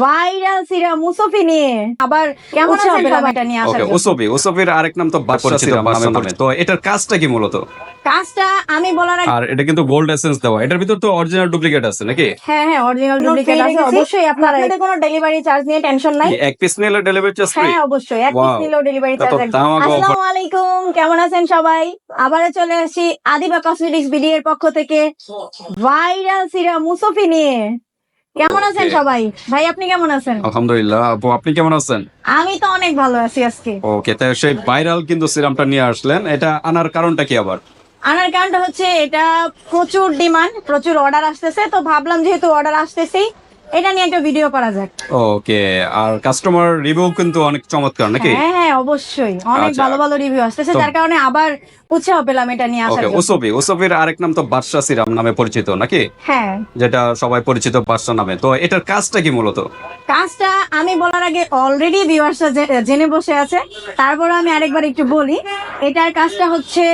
Viral serum মুসফি নিয়ে। আবার কেমন আছেন? এটা নিয়ে জন্য। ওসবি ওসবির আরেক নাম তো পরিচিত নামে। তো এটার কাজটা কি মূলত? কাজটা আমি বলার আগে আর এটা কিন্তু গোল্ড এসেন্স দেওয়া। এটার ভিতর তো অরিজিনাল ডুপ্লিকেট আছে নাকি? হ্যাঁ হ্যাঁ অরিজিনাল ডুপ্লিকেট আছে। অবশ্যই আপনারা আপনাদের কোনো ডেলিভারি চার্জ নিয়ে টেনশন নাই। এক পিস নিলে ডেলিভারি চার্জ হ্যাঁ অবশ্যই এক পিস. নিলেও ডেলিভারি চার্জ আসসালামু আলাইকুম কেমন আছেন সবাই? আবারও চলে আসি আদিবা কসমেটিক্স বিডি এর পক্ষ থেকে। ভাইরাল সিরাম মুসফি নিয়ে। কেমন আছেন সবাই? ভাই আপনি কেমন আছেন? আলহামদুলিল্লাহ আপু আপনি কেমন আছেন? আমি তো অনেক ভালো আছি আজকে। ওকে তাই সেই ভাইরাল কিন্তু সিরামটা নিয়ে আসলেন। এটা আনার কারণটা কি আবার? আনার কারণটা হচ্ছে এটা প্রচুর ডিমান্ড প্রচুর অর্ডার আসতেছে। তো ভাবলাম যেহেতু অর্ডার আসতেছেই এটা নিয়ে একটা ভিডিও করা যাক। ওকে আর কাস্টমার রিভিউ কিন্তু অনেক চমৎকার নাকি? হ্যাঁ হ্যাঁ অবশ্যই। অনেক আচ্ছা। ভালো ভালো রিভিউ আসতেছে যার কারণে আবার উৎসাহ পেলাম এটা নিয়ে আসার জন্য। ওসবি ওসবির আরেক নাম তো বাদশা সিরাম নামে পরিচিত নাকি? হ্যাঁ। যেটা সবাই পরিচিত বাদশা নামে। তো এটার কাজটা কি মূলত? কাজটা আমি বলার আগে অলরেডি ভিউয়ার্সরা জেনে বসে আছে। তারপর আমি আরেকবার একটু বলি এটার কাজটা হচ্ছে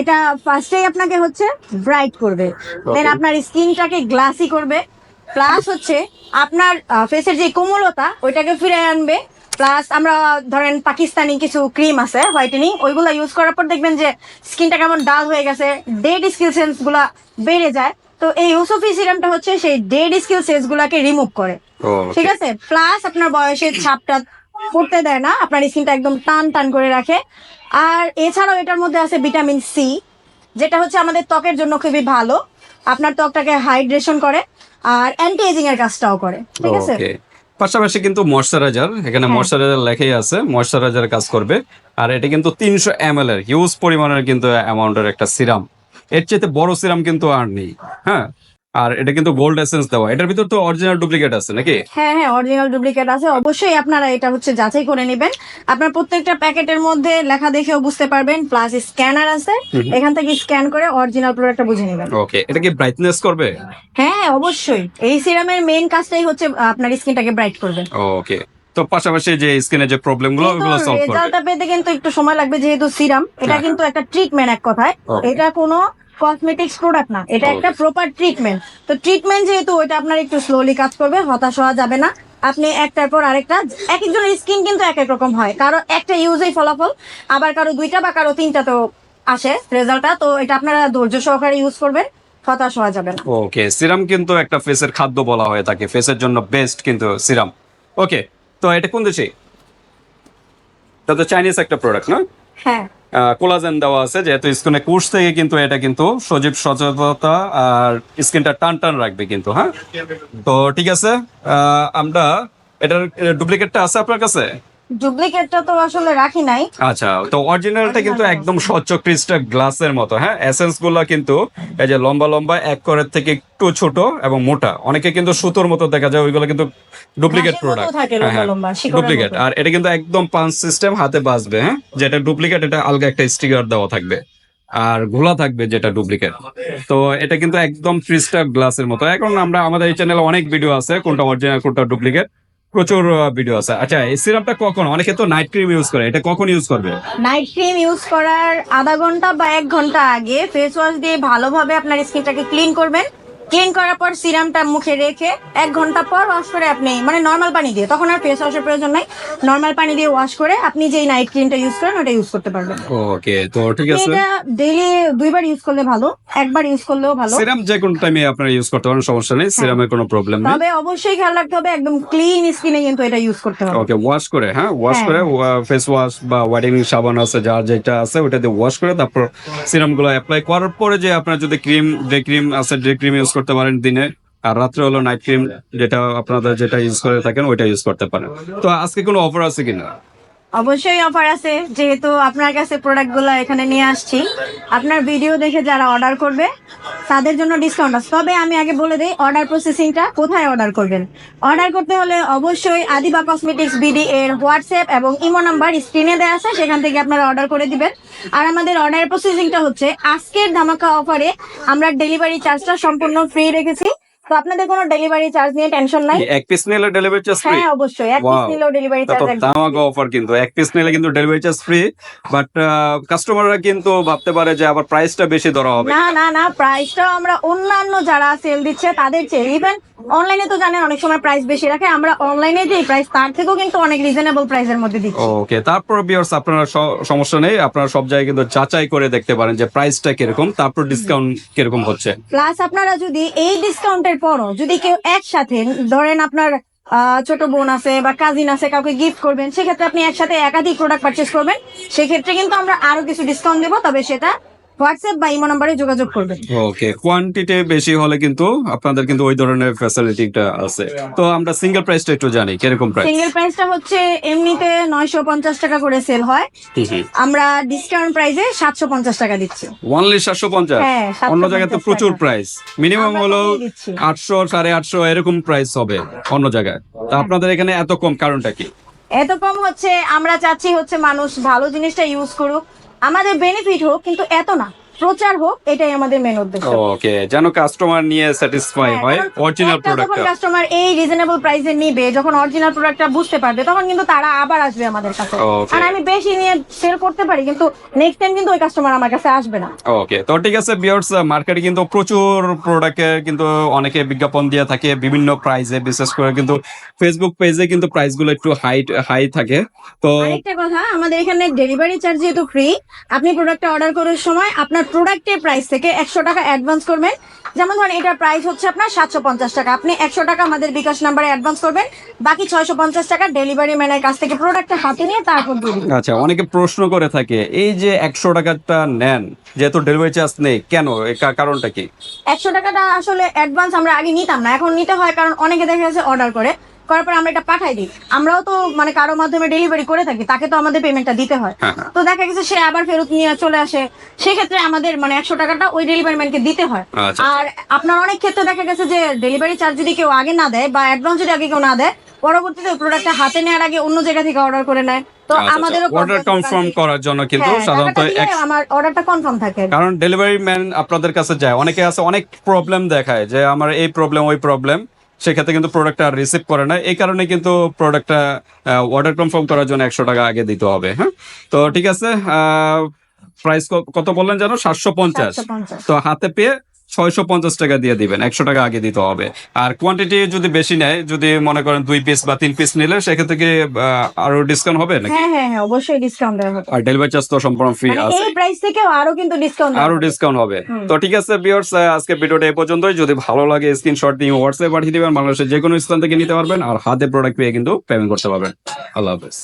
এটা ফার্স্টেই আপনাকে হচ্ছে ব্রাইট করবে। দেন আপনার স্কিনটাকে গ্লাসি করবে। প্লাস হচ্ছে আপনার ফেসের যে কোমলতা ওইটাকে ফিরে আনবে। প্লাস আমরা ধরেন পাকিস্তানি কিছু ক্রিম আছে হোয়াইটেনিং ওইগুলো ইউজ করার পর দেখবেন যে স্কিনটা কেমন ডাল হয়ে গেছে ডেড স্কিল সেন্সগুলা বেড়ে যায়। তো এই ইউসোফি সিরামটা হচ্ছে সেই ডেড স্কিল সেন্স গুলাকে রিমুভ করে। ঠিক আছে? প্লাস আপনার বয়সের ছাপটা পড়তে দেয় না আপনার স্কিনটা একদম টান টান করে রাখে। আর এছাড়াও এটার মধ্যে আছে ভিটামিন সি যেটা হচ্ছে আমাদের ত্বকের জন্য খুবই ভালো। আপনার ত্বকটাকে হাইড্রেশন করে। আর অ্যান্টি এজিং এর কাজটাও করে ঠিক আছে? পাশাপাশি কিন্তু ময়শ্চারাইজার এখানে হ্যাঁ। ময়শ্চারাইজার লেখাই আছে ময়শ্চারাইজার কাজ করবে। আর এটা কিন্তু তিনশো এম এর হিউজ পরিমাণের কিন্তু অ্যামাউন্টের একটা সিরাম এর চেয়ে বড় সিরাম কিন্তু আর নেই হ্যাঁ? আর এটা কিন্তু গোল্ড এসেন্স দেওয়া। এটার ভিতর তো অরিজিনাল ডুপ্লিকেট আছে নাকি? হ্যাঁ হ্যাঁ অরিজিনাল ডুপ্লিকেট আছে। অবশ্যই আপনারা এটা হচ্ছে যাচাই করে নেবেন। আপনার প্রত্যেকটা প্যাকেটের মধ্যে লেখা দেখেও বুঝতে পারবেন প্লাস স্ক্যানার আছে। এখান থেকে স্ক্যান করে অরিজিনাল প্রোডাক্টটা বুঝে নেবেন। ওকে এটা কি ব্রাইটনেস করবে? হ্যাঁ অবশ্যই। এই সিরামের মেইন কাজটাই হচ্ছে আপনার স্কিনটাকে ব্রাইট করবে। ওকে তো পাশাপাশি যে স্কিনের যে প্রবলেমগুলো ওগুলো সলভ করবে। রেজাল্টটা পেতে কিন্তু একটু সময় লাগবে যেহেতু সিরাম এটা হ্যাঁ। কিন্তু একটা ট্রিটমেন্ট এক কথায়। এটা কোনো কসমেটিক্স প্রোডাক্ট না এটা একটা প্রপার ট্রিটমেন্ট তো ট্রিটমেন্ট যেহেতু ওইটা আপনার একটু স্লোলি কাজ করবে হতাশ হওয়া যাবে না। আপনি একটার পর আরেকটা এক একজনের স্কিন কিন্তু এক এক রকম হয়। কারও একটা ইউজেই ফলাফল আবার কারও দুইটা বা কারও তিনটা তো আসে রেজাল্টটা তো এটা আপনারা ধৈর্য সহকারে ইউজ করবেন হতাশ হওয়া যাবে না। ওকে সিরাম কিন্তু একটা ফেসের খাদ্য বলা হয়ে থাকে ফেসের জন্য বেস্ট কিন্তু সিরাম। ওকে তো এটা কোন দেশে? তো চাইনিজ একটা প্রোডাক্ট না? হ্যাঁ। কোলাজেন দেওয়া আছে, যেহেতু স্কিনে কোর্স থেকে কিন্তু এটা কিন্তু সজীব সচেতনতা আর স্কিনটা টান টান রাখবে কিন্তু হ্যাঁ? তো ঠিক আছে আমরা এটার ডুপ্লিকেটটা আছে আপনার কাছে? ডুপ্লিকেটটা তো আসলে রাখি নাই। আচ্ছা তো অরিজিনালটা কিন্তু একদম স্বচ্ছ ক্রিস্টাল গ্লাসের মতো হ্যাঁ? এসেন্সগুলা কিন্তু এই যে লম্বা লম্বা এক করের থেকে একটু ছোট এবং মোটা। অনেকে কিন্তু সুতোর মতো দেখা যায় ওইগুলো কিন্তু ডুপ্লিকেট প্রোডাক্ট ডুপ্লিকেট আর এটা কিন্তু একদম পাঁচ সিস্টেম হাতে বাজবে হ্যাঁ? যেটা ডুপ্লিকেট এটা আলগা একটা স্টিকার দেওয়া থাকবে। আর ঘোলা থাকবে যেটা ডুপ্লিকেট তো এটা কিন্তু একদম ক্রিস্টাল গ্লাসের মতো। এখন আমরা আমাদের এই চ্যানেলে অনেক ভিডিও আছে কোনটা অরিজিনাল কোনটা ডুপ্লিকেট প্রচুর ভিডিও আছে। আচ্ছা এই সিরাপটা কখন? অনেকে তো নাইট ক্রিম ইউজ করে। এটা কখন ইউজ করবে? নাইট ক্রিম ইউজ করার আধা ঘণ্টা বা এক ঘণ্টা আগে ফেস ওয়াশ দিয়ে ভালোভাবে আপনার স্কিনটাকে ক্লিন করবেন। ক্লিন করার পর সিরামটা মুখে রেখে এক ঘণ্টা পর ওয়াশ করে আপনি মানে নর্মাল পানি দিয়ে তখন আর ফেস ওয়াশের প্রয়োজন নাই। নর্মাল পানি দিয়ে ওয়াশ করে আপনি যেই নাইট ক্রিমটা ইউজ করেন ওটা ইউজ করতে পারবেন। ওকে তো ঠিক আছে। এটা ডেইলি দুইবার ইউজ করলে ভালো একবার ইউজ করলেও ভালো। সিরাম যে কোনো টাইমে আপনারা ইউজ করতে পারেন সমস্যা নেই সিরামের কোনো প্রবলেম নেই। তবে অবশ্যই খেয়াল রাখতে হবে একদম ক্লিন স্কিনে কিন্তু এটা ইউজ করতে হবে। ওকে ওয়াশ করে হ্যাঁ ওয়াশ হ্যাঁ। করে ফেস ওয়াশ বা হোয়াইটেনিং সাবান আছে যার যেটা আছে ওটা দিয়ে ওয়াশ করে তারপর সিরামগুলো অ্যাপ্লাই করার পরে যে আপনার যদি ক্রিম ডে ক্রিম আছে ডে ক্রিম ইউজ করতে পারেন দিনে। আর রাত্রে হলো নাইট ক্রিম যেটা আপনাদের যেটা ইউজ করে থাকেন, ওইটা ইউজ করতে পারেন। তো আজকে কোনো অফার আছে কিনা? অবশ্যই অফার আছে, যেহেতু আপনার কাছে প্রোডাক্টগুলো এখানে নিয়ে আসছি। আপনার ভিডিও দেখে যারা অর্ডার করবে, তাদের জন্য ডিসকাউন্ট আছে। তবে আমি আগে বলে দিই অর্ডার প্রসেসিংটা কোথায় অর্ডার করবেন? অর্ডার করতে হলে অবশ্যই আদিবা কসমেটিক্স বিডি এর হোয়াটসঅ্যাপ এবং ইমো নাম্বার স্ক্রিনে দেওয়া আছে, সেখান থেকে আপনারা অর্ডার করে দিবেন। আর আমাদের অর্ডার প্রসেসিংটা হচ্ছে, আজকের ধামাকা অফারে আমরা ডেলিভারি চার্জটা সম্পূর্ণ ফ্রি রেখেছি। তো আপনাদের কোনো ডেলিভারি চার্জ নিয়ে টেনশন নাই? এক পিস নিলে ডেলিভারি চার্জ ফ্রি হ্যাঁ অবশ্যই। এক পিস. নিলেও ডেলিভারি চার্জ একদম দামাকা অফার কিন্তু। এক পিস নিলে কিন্তু ডেলিভারি চার্জ ফ্রি বাট কাস্টমাররা কিন্তু ভাবতে পারে যে আবার প্রাইসটা বেশি ধরা হবে না না না প্রাইসটা আমরা অন্যান্য যারা সেল দিচ্ছে তাদের চেয়ে ইভেন অনলাইনে তো জানেন অনেক সময় প্রাইস বেশি রাখে। আমরা অনলাইনে যে প্রাইস তার থেকেও কিন্তু অনেক রিজনেবল প্রাইসের মধ্যে দিচ্ছি। ওকে তারপর বিয়ার্স আপনারা সমস্যা নেই। আপনারা সব জায়গায় কিন্তু যাচাই করে দেখতে পারেন যে প্রাইসটা কীরকম তারপর ডিসকাউন্ট কীরকম হচ্ছে। প্লাস আপনারা যদি এই ডিসকাউন্টের পরও যদি কেউ একসাথে ধরেন আপনার ছোট বোন আছে বা কাজিন আছে কাউকে গিফট করবেন সেক্ষেত্রে আপনি একসাথে একাধিক প্রোডাক্ট পারচেস করবেন। সেক্ষেত্রে কিন্তু আমরা আরও কিছু ডিসকাউন্ট দেবো তবে সেটা হোয়াটসঅ্যাপ বা ইমো নাম্বারে যোগাযোগ করবেন। ওকে কোয়ান্টিটি বেশি হলে কিন্তু আপনাদের কিন্তু ওই ধরনের ফ্যাসিলিটিটা আছে। তো আমরা সিঙ্গেল প্রাইসটা একটু জানি কীরকম প্রাইস সিঙ্গেল প্রাইসটা হচ্ছে এমনিতে নয়শো পঞ্চাশ টাকা করে সেল হয়। আমরা ডিসকাউন্ট প্রাইসে সাতশো পঞ্চাশ টাকা দিচ্ছি। সাতশো পঞ্চাশ? হ্যাঁ, অন্য জায়গায় তো প্রচুর প্রাইস মিনিমাম হলো কমিয়ে দিচ্ছি। আটশো সাড়ে আটশো এরকম প্রাইস হবে অন্য জায়গায়। তা আপনাদের এখানে এত কম কারণটা কি? এত কম হচ্ছে আমরা চাচ্ছি হচ্ছে মানুষ ভালো জিনিসটা ইউজ করুক। আমাদের বেনিফিট হোক কিন্তু এত না। প্রচার হোক এটাই আমাদের মেন উদ্দেশ্য। ওকে যেন কাস্টমার নিয়ে স্যাটিসফাই হয় অরিজিনাল প্রোডাক্ট যখন কাস্টমার এই রিজনেবল প্রাইসে নিবে যখন অরিজিনাল প্রোডাক্টটা বুঝতে পারবে তখন কিন্তু তারা আবার আসবে আমাদের কাছে। আর আমি বেশি নিয়ে সেল করতে পারি কিন্তু নেক্সট টাইম কিন্তু ওই কাস্টমার আমার কাছে আসবে না। ওকে তো ঠিক আছে বিয়ার্স মার্কেটে কিন্তু প্রচুর প্রোডাক্টের কিন্তু অনেকে বিজ্ঞাপন দিয়ে থাকে বিভিন্ন প্রাইসে বিশেষ করে কিন্তু ফেসবুক পেজে কিন্তু প্রাইসগুলো একটু হাই হাই থাকে। তো আরেকটা কথা আমাদের এখানে ডেলিভারি চার্জ যেহেতু ফ্রি আপনি প্রোডাক্টটা অর্ডার করার সময় আপনার প্রোডাক্টের প্রাইস থেকে একশো টাকা অ্যাডভান্স করবেন। যেমন ধরেন এটার প্রাইস হচ্ছে আপনার সাতশো পঞ্চাশ টাকা। আপনি একশো টাকা আমাদের বিকাশ নাম্বারে অ্যাডভান্স করবেন। বাকি ছয়শো পঞ্চাশ টাকা ডেলিভারি ম্যানের কাছ থেকে প্রোডাক্টটা হাতে নিয়ে তারপর দিয়ে আচ্ছা অনেকে প্রশ্ন করে থাকে এই যে একশো টাকাটা নেন যেহেতু ডেলিভারি চার্জ নেই কেন? কারণটা কি? একশো টাকাটা আসলে অ্যাডভান্স আমরা আগে নিতাম না এখন নিতে হয় কারণ অনেকে দেখা যাচ্ছে অর্ডার করে। করার পর আমরা এটা পাঠাই দিই। আমরাও তো মানে কারও মাধ্যমে ডেলিভারি করে থাকি তাকে তো আমাদের পেমেন্টটা দিতে হয়। হ্যাঁ, হ্যাঁ। তো দেখা গেছে সে আবার ফেরত নিয়ে চলে আসে। সেক্ষেত্রে আমাদের মানে একশো টাকাটা ওই ডেলিভারি ম্যানকে দিতে হয়। আচ্ছা। আর আপনার অনেক ক্ষেত্রে দেখা গেছে যে ডেলিভারি চার্জ যদি কেউ আগে না দেয় বা অ্যাডভান্স যদি আগে কেউ না দেয় পরবর্তীতে প্রোডাক্টটা হাতে নেওয়ার আগে অন্য জায়গা থেকে অর্ডার করে নেয়। তো আমাদেরও অর্ডার কনফার্ম করার জন্য কিন্তু হ্যাঁ, সাধারণত আমার অর্ডারটা কনফার্ম থাকে কারণ ডেলিভারি ম্যান আপনাদের কাছে যায়। অনেকে আছে অনেক প্রবলেম দেখায় যে আমার এই প্রবলেম ওই প্রবলেম সেক্ষেত্রে কিন্তু প্রোডাক্টটা রিসিভ করে না। এই কারণে কিন্তু প্রোডাক্টটা অর্ডার কনফার্ম করার জন্য একশো টাকা আগে দিতে হবে হ্যাঁ? তো ঠিক আছে প্রাইস কত বললেন যেন? সাতশো পঞ্চাশ। তো হাতে পেয়ে ছয়শো পঞ্চাশ টাকা দিয়ে দিবেন একশো টাকা আগে দিতে হবে। আর কোয়ান্টিটি যদি বেশি নেয় যদি মনে করেন দুই পিস বা তিন পিস নিলে সেক্ষেত্রে কি আরও ডিসকাউন্ট হবে নাকি? হ্যাঁ হ্যাঁ হ্যাঁ অবশ্যই ডিসকাউন্ট দেওয়া হবে। আর ডেলিভারি চার্জ তো সম্পূর্ণ ফ্রি মানে আছে। এই প্রাইস থেকেও আরও কিন্তু ডিসকাউন্ট আরও ডিসকাউন্ট হবে। তো ঠিক আছে বিয়ার্স আজকে ভিডিওটা এই পর্যন্তই। যদি ভালো লাগে স্ক্রিনশট দিয়ে হোয়াটসঅ্যাপ পাঠিয়ে দিবেন। বাংলাদেশের যে কোনো স্থান থেকে নিতে পারবেন। আর হাতে প্রোডাক্ট পেয়ে কিন্তু পেমেন্ট করতে পারবেন। আল্লাহ হাফেজ।